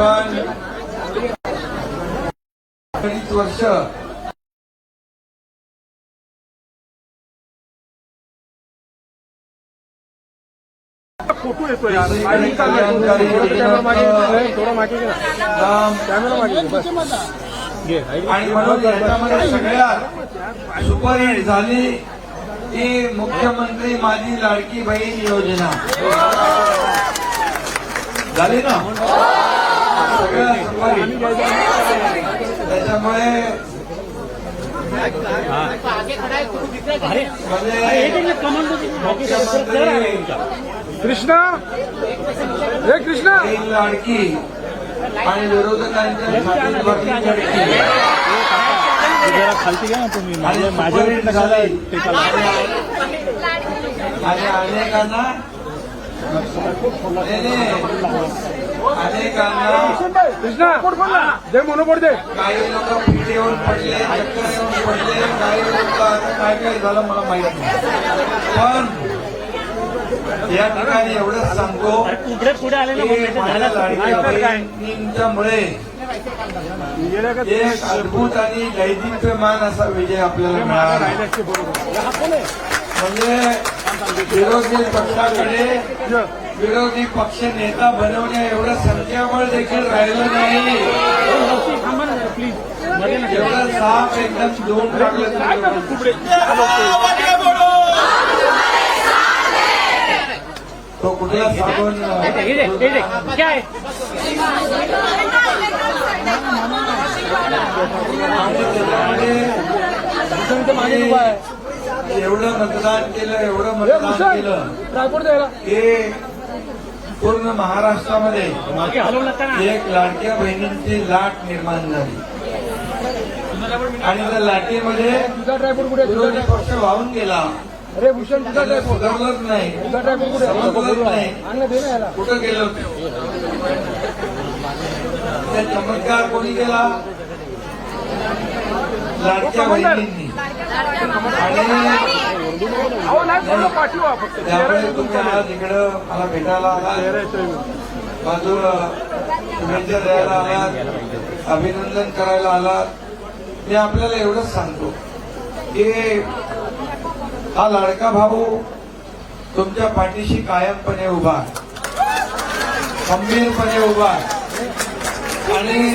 पण अडीच वर्ष फोटो येतोय. आणि म्हणून याच्यामध्ये सगळ्यात सुपरहिट झाली ती मुख्यमंत्री माझी लाडकी बहीण योजना. झाली ना? सगळ्यात सुपरहिट त्याच्यामुळे म्हणजे मुख्यमंत्री कृष्णा हे कृष्णा। बहीण लाडकी आणि विरोधकांच्या छातीवरची चडकी जरा खालती घ्या ना तुम्ही आणि माझ्या माझ्या सुपरहिट कशाला झाली. टेकाला आणि अनेकांना नाही, नाही. अनेकांना कृष्णा जय मनोबड दे काही लोक पिठे येऊन पडले चक्कर येऊन पडले काही लोक काय काय झालं मला माहीत नाही पण या ठिकाणी एवढंच सांगतो पुढे पुढे आले ना एक अद्भुत आणि दैदिप्यमान असा विजय आपल्याला मिळाला म्हणजे विरोधी पक्षाकडे विरोधी पक्ष नेता बनवण्या एवढं संख्याबळ देखील राहिलं नाही. एवढं साफ एकदम दोन टाकलं तो कुठला साबण? एवढं मतदान केलं एवढं मतदान केलं. हे पूर्ण महाराष्ट्रामध्ये एक लाडक्या बहिणींची लाट निर्माण झाली. आणि त्या लाटेमध्ये? विरोधी पक्ष वाहून गेला. अरे भूषण तुझा सुधारलंच नाही. कुठे? समजलंच नाही. गेलो? त्या चमत्कार कोणी केला? लाडक्या बहिणींनी. त्यामुळे तुम्ही आज इकडं मला भेटायला आला बाजूला शुभेच्छा द्यायला आलात अभिनंदन करायला आलात मी आपल्याला एवढंच सांगतो की हा लाडका भाऊ तुमच्या पाठीशी कायमपणे उभा आहे. खंबीरपणे उभा आहे. आणि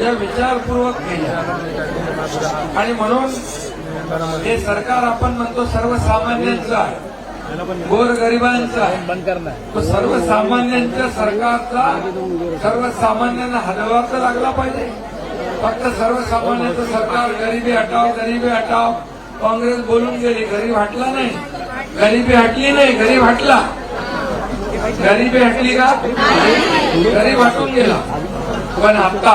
या विचारपूर्वक केल्या आणि म्हणून हे सरकार आपण म्हणतो सर्वसामान्यांचं आहे. गोरगरिबांचं आहे. सर्वसामान्यांच्या सरकारचा सर्वसामान्यांना हातभार तर लागला पाहिजे. फक्त सर्वसामान्यांचं सरकार गरिबी हटाव गरिबी हटाव काँग्रेस बोलून गेली गरीब हटला नाही. गरिबी हटली नाही गरीब हटला. गरिबी हटली का? गरीब हटून गेला. पण आता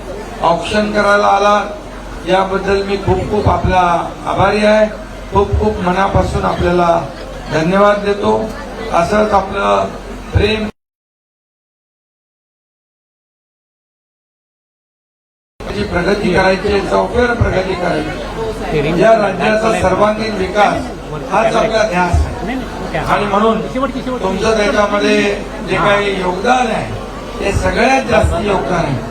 ऑप्शन करायला आलात याबद्दल मी खूप खूप आपला आभारी आहे. खूप खूप मनापासून आपल्याला धन्यवाद देतो. असंच आपलं प्रेम प्रगती करायची चौफेर प्रगती करायची. या राज्याचा सर्वांगीण विकास हाच आपला ध्यास आहे. आणि म्हणून तुमचं त्याच्यामध्ये जे काही योगदान आहे ते सगळ्यात जास्त योगदान आहे.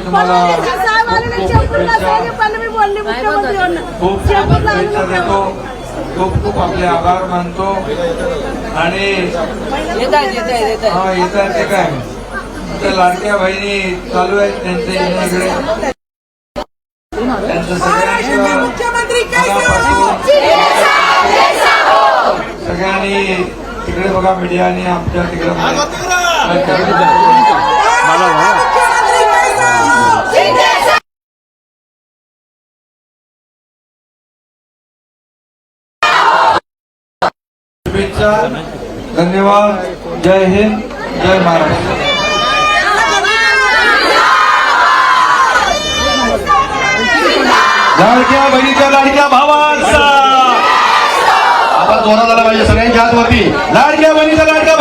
आले शुभेच्छा देतो मुख्यमंत्री. खूप खूप आपले आभार मानतो. आणि हा येत आहे ते काय त्या लाडक्या बहिणी चालू आहेत त्यांचे येण्याकडे त्यांचं कैसा हो? मनापासून सगळ्यांनी तिकडे बघा मीडियाने आमच्या तिकडे शुभेच्छा धन्यवाद. जय हिंद जय महाराष्ट्र. लाडक्या बहिणीच्या लाडक्या भावांचा. आता जोरा झाला पाहिजे सगळ्यांच्या हातवरती. लाडक्या बहिणीच्या लाडक्या